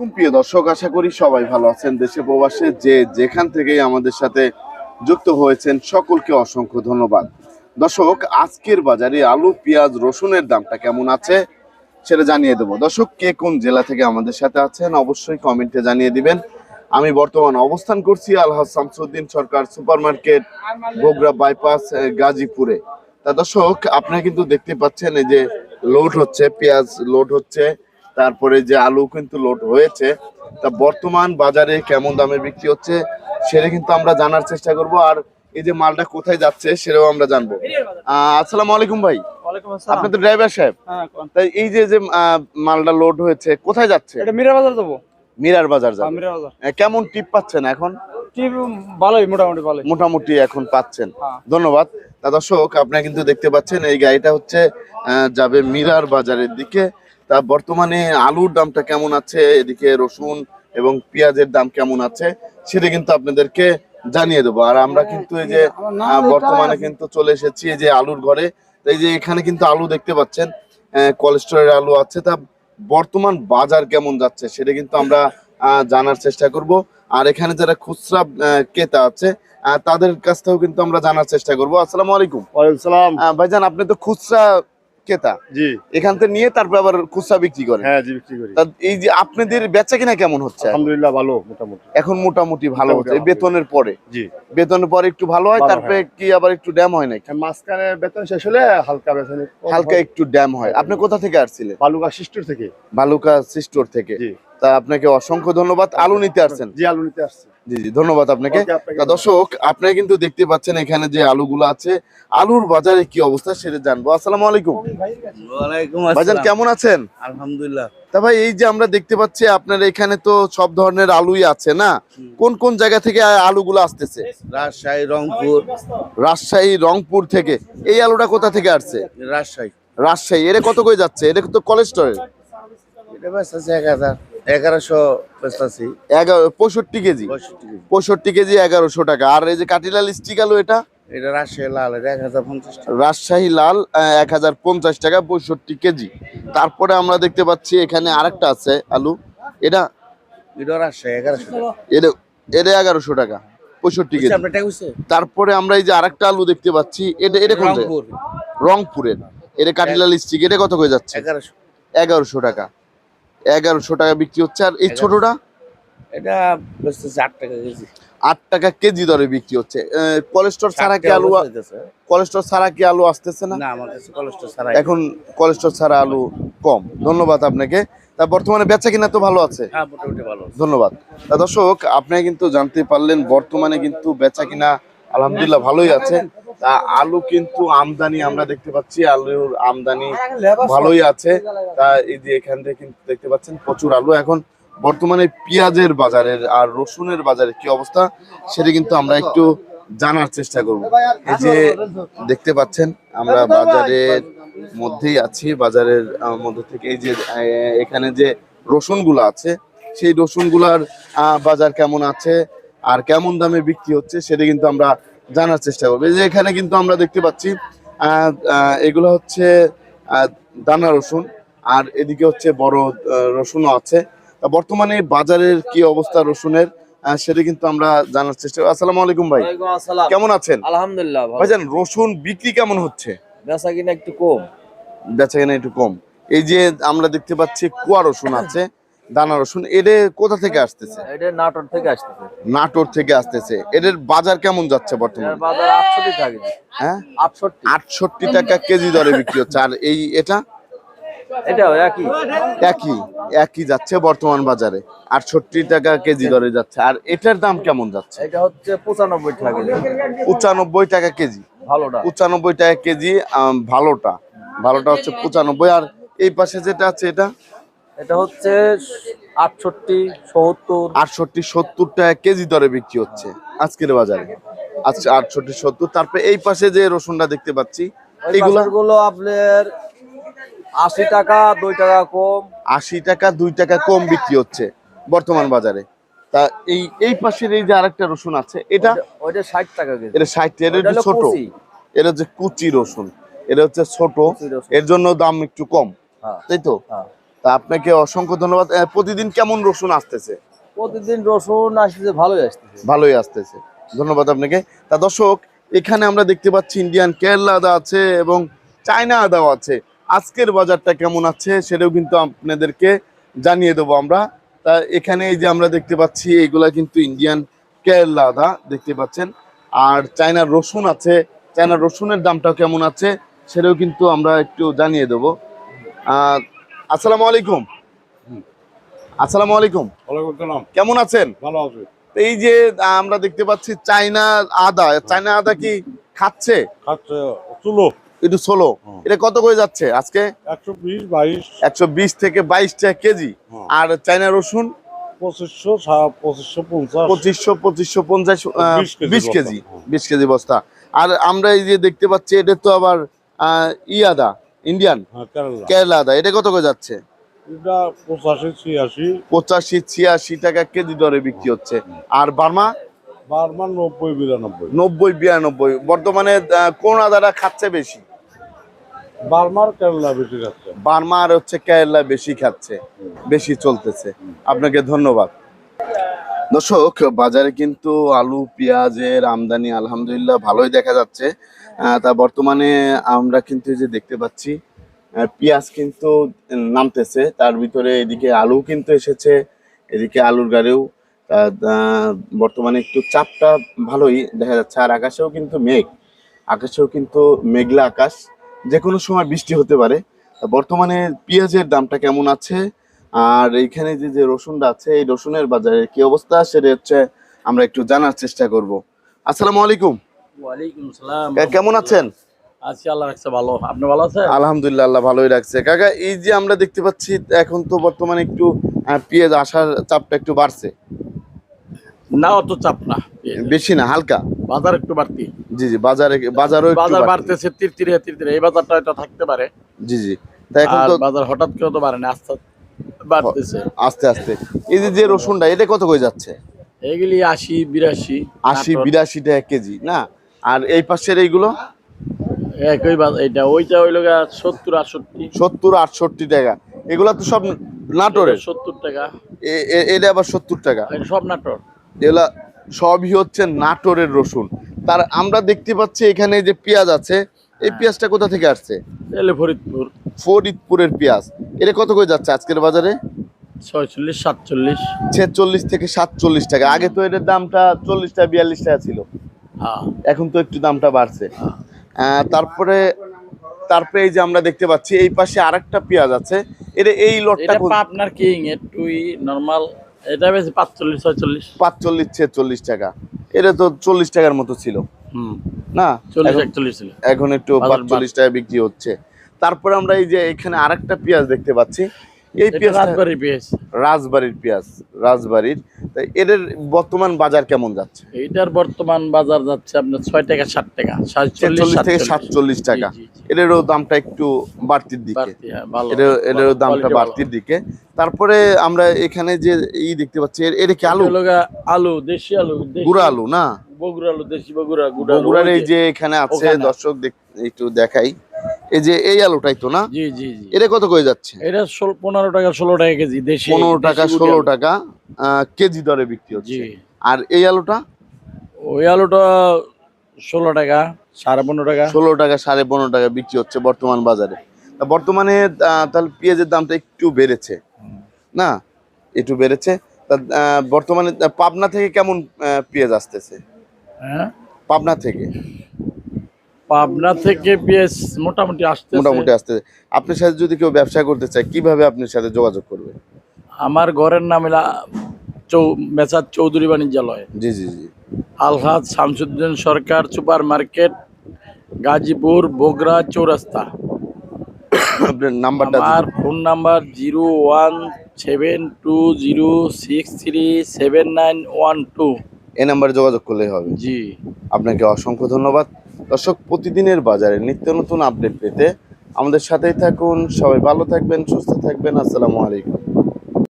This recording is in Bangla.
আলাইকুম, প্রিয় দর্শক, আশা করি সবাই ভালো আছেন। দেশে প্রবাসে যে যেখান থেকেই আমাদের সাথে যুক্ত হয়েছেন, সকলকে অসংখ্য ধন্যবাদ। দর্শক, আজকের বাজারে আলু, পেঁয়াজ, রসুনের দামটা কেমন আছে সেটা জানিয়ে দেবো। দর্শক, কে কোন জেলা থেকে আমাদের সাথে আছেন অবশ্যই কমেন্টে জানিয়ে দিবেন। আমি বর্তমান অবস্থান করছি Alhaj Shamsuddin Sarkar super market Bogura bypass গাজীপুরে। তা দর্শক, আপনারা কিন্তু দেখতে পাচ্ছেন এই যে লোড হচ্ছে, পেঁয়াজ লোড হচ্ছে। তারপরে যে আলু কিন্তু লোড হয়েছে তা বর্তমান বাজারে কেমন দামে বিক্রি হচ্ছে সেটা কিন্তু আমরা জানার চেষ্টা করব। আর এই যে মালটা কোথায় যাচ্ছে সেটাও আমরা জানব। আসসালামু আলাইকুম ভাই। আপনি তো ড্রাইভার সাহেব। হ্যাঁ তাই এই যে যে মালটা লোড হয়েছে কোথায় যাচ্ছে? এটা মিরা বাজার যাব। মিরার বাজার হ্যাঁ, যাবে বাজার। কেমন টিপ পাচ্ছেন এখন? ভালোই মোটামুটি ভালোই। মোটামুটি এখন পাচ্ছেন। হ্যাঁ। ধন্যবাদ। দর্শক আপনারা কিন্তু দেখতে পাচ্ছেন এই গাড়িটা হচ্ছে আহ, যাবে মিরার বাজারের দিকে। তা বর্তমানে আলুর দামটা কেমন আছে? এদিকে রসুন এবং পেঁয়াজের দাম কেমন আছে? সেটা কিন্তু আপনাদেরকে জানিয়ে দেবো। আর আমরা কিন্তু এই যে বর্তমানে কিন্তু চলে এসেছি এই যে আলুর ঘরে। এই যে এখানে কিন্তু আলু দেখতে পাচ্ছেন কোলেস্টোরের আলু আছে। তা বর্তমান বাজার কেমন যাচ্ছে সেটা কিন্তু আমরা আহ, জানার চেষ্টা করব। আর এখানে যারা খুচরা আহ, ক্রেতা আছে আহ, তাদের কাছ থেকেও কিন্তু আমরা জানার চেষ্টা করব। আসসালামু আলাইকুম। ওয়ালাইকুম সালাম। আহ, ভাইজান আপনি তো খুচরা ক্রেতা জি। এখান থেকে নিয়ে তারপর আবার খুচরা বিক্রি করেন হ্যাঁ জি বিক্রি করি। এই যে আপনাদের বেচা কিনা কেমন হচ্ছে? আলহামদুলিল্লাহ ভালো মোটামুটি। এখন মোটামুটি ভালো হচ্ছে বেতনের পরে। জি। বেতনের পরে একটু ভালো হয় তারপরে কি আবার একটু ড্যাম হয় নাকি? মাঝখানে বেতন শেষ হলে হালকা বেতন হালকা একটু ড্যাম হয়। আপনি কোথা থেকে আসছিলেন? বালুকা সিস্টোর থেকে। বালুকা সিস্টোর থেকে। তা আপনাকে অসংখ্য ধন্যবাদ। আলু নিতে আসছেন। জি আলু নিতে আসছি। জি জি ধন্যবাদ আপনাকে। দর্শক আপনারা কিন্তু দেখতে পাচ্ছেন এখানে যে আলুগুলো আছে আলুর বাজারে কি অবস্থা সেটা জানব। আসসালামু আলাইকুম। ভাইজান কেমন আছেন? আলহামদুলিল্লাহ। তা ভাই এই যে আমরা দেখতে পাচ্ছি আপনার এখানে তো সব ধরনের আলুই আছে না? কোন কোন জায়গা থেকে আলুগুলো আসতেছে? রাজশাহী রংপুর। রাজশাহী রংপুর থেকে। এই আলুটা কোথা থেকে আসছে? রাজশাহী। রাজশাহী। এটা কত করে যাচ্ছে? এটা তো কোলেস্টোরেল এটা এক হাজার। এগারোশো এগারো পঁয়ষট্টি কেজি? পঁয়ষট্টি কেজি। এগারোশো টাকা। আর এই যে কাটিলাল স্টিক আলু এটা? এটা রাজশাহী লাল এক হাজার পঞ্চাশ রাজশাহী লাল এক হাজার পঞ্চাশ টাকা পঁয়ষট্টি কেজি। তারপরে আমরা দেখতে পাচ্ছি এখানে আরেকটা আছে আলু। এটা? এটা রাজশাহী এগারোশো টাকা। এটা এটা এগারোশো টাকা পঁয়ষট্টি কেজি। তারপরে আমরা এই যে আরেকটা আলু দেখতে পাচ্ছি এটা এটা কোন রংপুরের। এটা কাটিলাল স্টিক এটা কত করে যাচ্ছে? এগারোশো। এগারোশো টাকা। এগারোশো টাকা বিক্রি হচ্ছে। আর এই ছোটটা? এটা আট টাকা কেজি। আট টাকা কেজি দরে বিক্রি হচ্ছে। কোলেস্টোর ছাড়া কি আলু কোলেস্টোর ছাড়া কি আলু আসতেছে না? এখন কোলেস্টোর ছাড়া আলু কম। ধন্যবাদ আপনাকে। তা বর্তমানে বেচা কিনা তো ভালো আছে? হ্যাঁ ভালো ধন্যবাদ। দর্শক আপনি কিন্তু জানতে পারলেন বর্তমানে কিন্তু বেচা কিনা আলহামদুলিল্লাহ, ভালোই আছে। তা আলু কিন্তু আমদানি আমরা দেখতে পাচ্ছি, আলুর আমদানি ভালোই আছে। তা এই যে এখান থেকে কিন্তু দেখতে পাচ্ছেন প্রচুর আলু। এখন বর্তমানে পেঁয়াজের বাজারের আর রসুনের বাজারের কি অবস্থা, সেটা কিন্তু আমরা একটু জানার চেষ্টা করব। এই যে দেখতে পাচ্ছেন, আমরা বাজারের মধ্যেই আছি, বাজারের মধ্যে থেকে এই যে এখানে যে রসুনগুলো আছে, সেই রসুনগুলার বাজার কেমন আছে আর কেমন দামে বিক্রি হচ্ছে সেটা কিন্তু আমরা জানার চেষ্টা করব। এই যে এখানে কিন্তু আমরা দেখতে পাচ্ছি এগুলো হচ্ছে দানা রসুন আর এদিকে হচ্ছে বড় রসুনও আছে। তা বর্তমানে বাজারের কি অবস্থা রসুনের সেটা কিন্তু আমরা জানার চেষ্টা করব। আসসালামু আলাইকুম ভাই। কেমন আছেন? আলহামদুলিল্লাহ ভাইজান রসুন বিক্রি কেমন হচ্ছে? বেচা কিনা একটু কম। বেচা কিনা একটু কম। এই যে আমরা দেখতে পাচ্ছি কুয়া রসুন আছে। দানা রসুন এটা কোথা থেকে আসতেছে? এটা নাটোর থেকে আসতেছে। নাটোর থেকে আসতেছে। এদের বাজার কেমন যাচ্ছে বর্তমানে? বাজার আটষট্টি টাকা হ্যাঁ? আটষট্টি। আটষট্টি টাকা কেজি দরে বিক্রি হচ্ছে। আর এই এটা? এটাও একই। একই একই যাচ্ছে বর্তমান বাজারে। আটষট্টি টাকা কেজি দরে যাচ্ছে। আর এটার দাম কেমন যাচ্ছে? এটা হচ্ছে পঁচানব্বই টাকা পঁচানব্বই টাকা কেজি। ভালোটা। পঁচানব্বই টাকা কেজি ভালোটা। ভালোটা হচ্ছে পঁচানব্বই। আর এই পাশে যেটা আছে এটা? এটা হচ্ছে আটষট্টি সত্তর। আটষট্টি সত্তর টাকা কেজি দরে বিক্রি হচ্ছে আজকের বাজারে। আচ্ছা আটষট্টি সত্তর তারপরে এই পাশে যে রসুনটা দেখতে পাচ্ছি এইগুলা গুলো আপনার আশি টাকা দুই টাকা কম। আশি টাকা দুই টাকা কম বিক্রি হচ্ছে বর্তমান বাজারে। তা এই এই পাশের এই যে আরেকটা রসুন আছে এটা? ওইটা ষাট টাকা কেজি। এটা ষাট এটা ছোট। এটা হচ্ছে কুচি রসুন। এটা হচ্ছে ছোট। এর জন্য দাম একটু কম। হ্যাঁ। তাই তো? হ্যাঁ। তা আপনাকে অসংখ্য ধন্যবাদ। প্রতিদিন কেমন রসুন আসতেছে? প্রতিদিন রসুন আসতেছে ভালোই আসতেছে। ভালোই আসতেছে। ধন্যবাদ আপনাকে। তা দর্শক এখানে আমরা দেখতে পাচ্ছি ইন্ডিয়ান কেরলা আদা আছে এবং চায়না আদাও আছে। আজকের বাজারটা কেমন আছে সেটাও কিন্তু আপনাদেরকে জানিয়ে দেবো আমরা। তা এখানে এই যে আমরা দেখতে পাচ্ছি এইগুলা কিন্তু ইন্ডিয়ান কেরলা আদা দেখতে পাচ্ছেন। আর চায়নার রসুন আছে। চায়নার রসুনের দামটাও কেমন আছে সেটাও কিন্তু আমরা একটু জানিয়ে দেবো। আহ, আসসালামু আলাইকুম। আসসালামু আলাইকুম। কেমন আছেন? ভালো আছে। এই যে আমরা দেখতে পাচ্ছি চায়না আদা। চায়না আদা কি খাচ্ছে? খাচ্ছে চুলো একটু ষোলো। এটা কত করে যাচ্ছে আজকে? একশো বিশ থেকে বাইশ টাকা কেজি। আর চায়না রসুন? পঁচিশশো পঁচিশশো পঞ্চাশ। পঁচিশশো পঁচিশশো পঞ্চাশ আহ, 20 কেজি বিশ। কেজি বিশ কেজি বস্তা। আর আমরা এই যে দেখতে পাচ্ছি এটা তো আবার ই আদা। ইন্ডিয়ান হ্যাঁ কেরালা। আদা এটা কত করে যাচ্ছে? পঁচাশি ছিয়াশি। টাকা কেজি দরে বিক্রি হচ্ছে। আর বার্মা? নব্বই বিরানব্বই। নব্বই বিরানব্বই। বর্তমানে আহ, কোন আদাটা খাচ্ছে বেশি? বারবার কেরালা বেশি খাচ্ছে। বার্মা আর হচ্ছে কেরালা বেশি খাচ্ছে বেশি চলতেছে। আপনাকে ধন্যবাদ। দর্শক, বাজারে কিন্তু আলু, পেঁয়াজের আমদানি আলহামদুলিল্লাহ ভালোই দেখা যাচ্ছে। তা বর্তমানে আমরা কিন্তু যে দেখতে পাচ্ছি পেঁয়াজ কিন্তু নামতেছে। তার ভিতরে এদিকে আলু কিন্তু এসেছে, এদিকে আলুর গাড়িও। বর্তমানে একটু চাপটা ভালোই দেখা যাচ্ছে। আর আকাশেও কিন্তু মেঘ, আকাশেও কিন্তু মেঘলা আকাশ। যে কোনো সময় বৃষ্টি হতে পারে। বর্তমানে পেঁয়াজের দামটা কেমন আছে? আর এইখানে যে যে রসুনটা আছে এই রসুনের বাজারে কি অবস্থা? সেটা হচ্ছে আমরা একটু জানার চেষ্টা করব। আসসালামু আলাইকুম। ওয়ালাইকুম সালাম। কেমন আছেন? আছি আল্লাহ রাখছে ভালো। আপনি ভালো আছেন? আলহামদুলিল্লাহ আল্লাহ ভালোই রাখছে। কাকা এই যে আমরা দেখতে পাচ্ছি এখন তো বর্তমানে একটু পেঁয়াজ আসার চাপটা একটু বাড়ছে। না অত চাপ না। বেশি না হালকা? বাজার একটু বাড়তি। জি জি বাজারে বাজারও বাজার এই বাজারটা হয়তো থাকতে পারে। জি জি। এখন তো বাজার হঠাৎ করে তো বাড়ে না আস্তে বাড়তেছে। আস্তে আস্তে। এই যে যে রসুনটা এটা কত করে যাচ্ছে? এইগুলি আশি বিরাশি। আশি নাটোর, বিরাশি টাকা কেজি না? আর এই পাশের এইগুলো? একই এটা ওইটা হইল সত্তর আটষট্টি। সত্তর আটষট্টি টাকা। এগুলা তো সব নাটোরের? সত্তর টাকা। এটা আবার সত্তর টাকা। সব নাটোর। এগুলা সবই হচ্ছে নাটোরের রসুন। তার আমরা দেখতে পাচ্ছি এখানে যে পেঁয়াজ আছে এই পেঁয়াজটা কোথা থেকে আসছে? ফরিদপুর। ফরিদপুরের পেঁয়াজ। এটা কত করে যাচ্ছে আজকের বাজারে? ছয়চল্লিশ সাতচল্লিশ। ছেচল্লিশ থেকে সাতচল্লিশ টাকা। আগে তো এটার দামটা চল্লিশ টাকা বিয়াল্লিশ টাকা ছিল। হ্যাঁ। এখন তো একটু দামটা বাড়ছে। আহ, তারপরে তারপরে এই যে আমরা দেখতে পাচ্ছি এই পাশে আরেকটা পেঁয়াজ আছে। এটা এই লটটা এটা পাবনার কিং একটুই নর্মাল এটা বেশি পাঁচচল্লিশ ছয়চল্লিশ। পাঁচচল্লিশ ছেচল্লিশ টাকা। এটা তো চল্লিশ টাকার মতো ছিল। না এখন- একটু পাঁচচল্লিশ টাকা বিক্রি হচ্ছে। তারপরে আমরা এই যে এখানে আরেকটা পেঁয়াজ দেখতে পাচ্ছি। এই পেঁয়াজ রাজবাড়ি পেঁয়াজ। রাজবাড়ির পেঁয়াজ রাজবাড়ির। তাই বর্তমান বাজার কেমন যাচ্ছে? এইটার বর্তমান বাজার যাচ্ছে আপনার ছয় টাকা ষাট টাকা সাতচল্লিশ থেকে সাতচল্লিশ। টাকা। এদেরও দামটা একটু বাড়তির দিকে। হ্যাঁ, এদেরও দামটা বাড়তির দিকে। তারপরে আমরা এখানে যে ই দেখতে পাচ্ছি এর- এটা কি আলু? আলু দেশি আলু গুড়া আলু না? বগুড়া দেশি বগুড়া গুড়া বগুড়ার এই যে এখানে আছে দর্শক একটু দেখাই। এই যে এই আলুটাই তো না? জি জি জি। এটা কত করে যাচ্ছে? এটা পনেরো টাকা ষোলো টাকা কেজি দেশি পনেরো টাকা ষোলো। টাকা কেজি দরে বিক্রি হচ্ছে। আর এই আলুটা? ওই আলুটা ষোলো টাকা সাড়ে পনেরো টাকা। ষোলো টাকা সাড়ে পনেরো টাকা বিক্রি হচ্ছে বর্তমান বাজারে। তা বর্তমানে তাহলে পেঁয়াজের দামটা একটু বেড়েছে। না? একটু বেড়েছে। তা বর্তমানে পাবনা থেকে কেমন পেঁয়াজ আসতেছে? হ্যাঁ? পাবনা থেকে। পাবনা থেকে পেঁয়াজ মোটামুটি আসতে মোটামুটি আসতেছে আপনার সাথে যদি কেউ ব্যবসা করতে চায় কীভাবে আপনার সাথে যোগাযোগ করবে? আমার ঘরের নাম এলা চৌ মেসার চৌধুরী বাণিজ্যালয়। জি জি জি। Alhaj Shamsuddin Sarkar super market Gazipur Bogura Chowrasta. আপনার নাম্বারটা আর phone number zero one seven two zero six three seven nine one two. এই নাম্বারে যোগাযোগ করলেই হবে। জি। আপনাকে অসংখ্য ধন্যবাদ। দর্শক প্রতিদিনের বাজারে নিত্য নতুন আপডেট পেতে আমাদের সাথেই থাকুন। সবাই ভালো থাকবেন সুস্থ থাকবেন। আসসালামু আলাইকুম।